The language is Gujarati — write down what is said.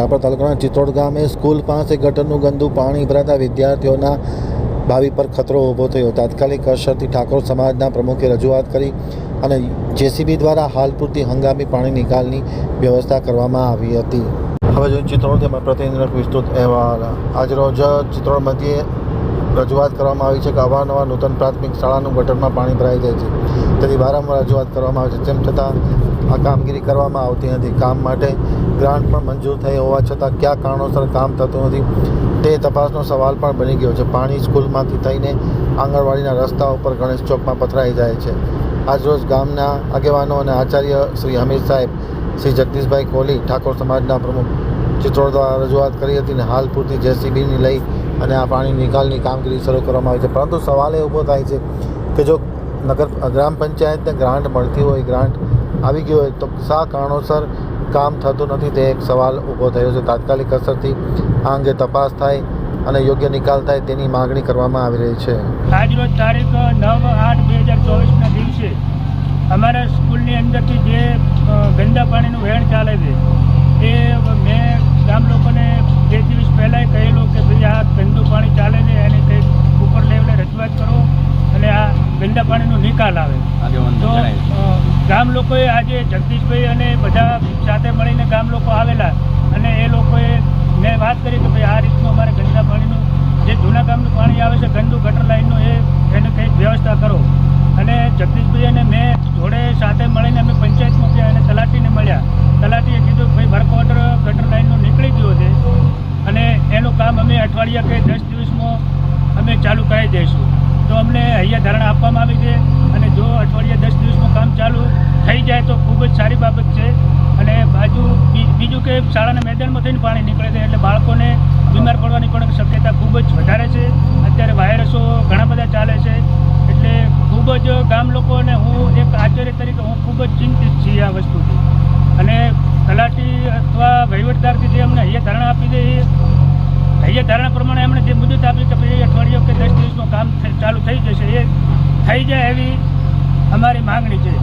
રાપર તાલુકાના ચિત્રોડ ગામે સ્કૂલ પાસે ગટરનું ગંદુ પાણી ભરાતા વિદ્યાર્થીઓના ભાવિ પર ખતરો ઊભો થયો. તાત્કાલિક અસરથી ઠાકોર સમાજના પ્રમુખે રજૂઆત કરી અને જેસીબી દ્વારા હાલ પૂરતી હંગામી પાણી નિકાલની વ્યવસ્થા કરવામાં આવી હતી. હવે જોઈએ ચિત્રોડથી તેમાં પ્રતિનિધિનો વિસ્તૃત અહેવાલ. આજરોજ ચિત્રોડ મધ્યે રજૂઆત કરવામાં આવી છે કે અવારનવાર નૂતન પ્રાથમિક શાળાનું ગટરમાં પાણી ભરાઈ જાય છે. તેથી વારંવાર રજૂઆત કરવામાં આવે છે. તેમ છતાં આ કામગીરી કરવામાં આવતી નથી. કામ માટે ગ્રાન્ટ પણ મંજૂર થઈ હોવા છતાં કયા કારણોસર કામ થતું નથી તે તપાસનો સવાલ પણ બની ગયો છે. પાણી સ્કૂલમાંથી થઈને આંગણવાડીના રસ્તા ઉપર ગણેશ ચોકમાં પથરાઈ જાય છે. આજરોજ ગામના આગેવાનો અને આચાર્ય શ્રી હમીર સાહેબ, શ્રી જગદીશભાઈ કોહલી, ઠાકોર સમાજના પ્રમુખ ચિત્રોડ દ્વારા રજૂઆત કરી હતી અને હાલ પૂરતી જેસીબીની લઈ અને આ પાણી નિકાલની કામગીરી શરૂ કરવામાં આવી છે. પરંતુ સવાલ એ ઊભો થાય છે કે જો નગર ગ્રામ પંચાયતને ગ્રાન્ટ મળતી હોય, ગ્રાન્ટ આવી ગઈ હોય તો શા કારણોસર કામ થતું નથી તે એક સવાલ ઊભો થયો છે. તાત્કાલિક અસરથી આ અંગે તપાસ થાય અને યોગ્ય નિકાલ થાય તેની માગણી કરવામાં આવી રહી છે. આજરોજ તારીખ નવ આઠ બે હજાર ચોવીસના દિવસે અમારા સ્કૂલની અંદરથી જે ગંદા પાણીનું વહેણ ચાલે છે, એ મેં ગામ લોકોને બે દિવસ પહેલાંય કહેલું કે ભાઈ આ ગંદુ પાણી ચાલે છે એને કંઈક ઉપર લેવલે રજૂઆત કરો અને આ ગંદા પાણીનો નિકાલ આવે. તો ગામ લોકોએ આજે જગદીશભાઈ અને બધા સાથે મળીને ગામ લોકો આવેલા. અને એ લોકોએ મેં વાત કરી કે ભાઈ આ રીતનું અમારે ગંદા પાણીનું જે જૂના ગામનું પાણી આવે છે ગંદુ ગટર લાઇનનું એ એને કંઈક વ્યવસ્થા કરો. અને જગદીશભાઈ અને મેં જોડે સાથે મળીને અમે પંચાયતમાં ગયા અને તલાટીને મળ્યા. તલાટીએ કીધું ભાઈ વર્ક ઓર્ડર ગટર લાઇનનું નીકળી ગયો છે. અને એનું કામ અમે અઠવાડિયા કે દસ દિવસમાં અમે ચાલુ કરાવી દઈશું. તો અમને અહીંયા ધારણા આપવામાં આવી છે અને જો અઠવાડિયા દસ દિવસનું કામ ચાલુ થઈ જાય તો ખૂબ જ સારી બાબત છે. અને બાજુ બીજું કે શાળાના મેદાનમાં થઈને પાણી નીકળે છે એટલે બાળકોને બીમાર પડવાની પણ શક્યતા ખૂબ જ વધારે છે. અત્યારે વાયરસો ઘણા બધા ચાલે છે. એટલે ખૂબ જ ગામ લોકો અને હું એક આચાર્ય તરીકે હું ખૂબ જ ચિંતિત છીએ આ વસ્તુથી. અને તલાટી અથવા વહીવટદારથી જે અમને અહીંયા ધારણા આપી દે એ, અહીંયા ધારણા પ્રમાણે એમણે જે મુદત આપી કે ભાઈ અઠવાડિયું કે દસ દિવસમાં કામ ચાલુ થઈ જશે એ થઈ જાય એવી અમારી માંગણી છે.